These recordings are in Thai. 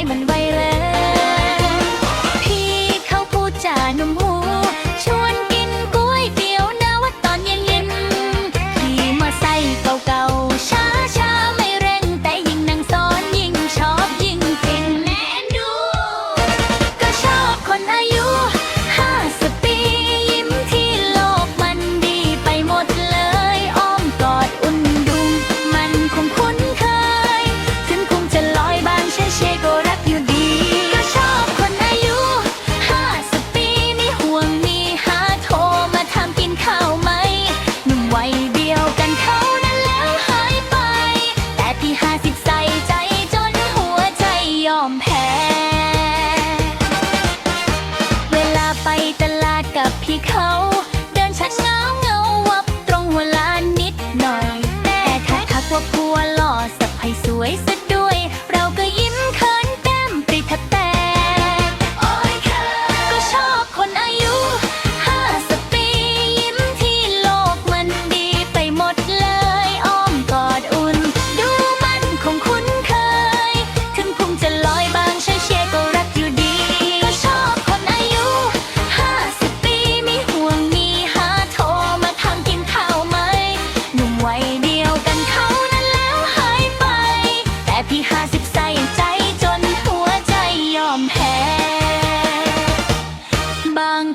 diamond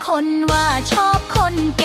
คนว่าชอบคนเก่ง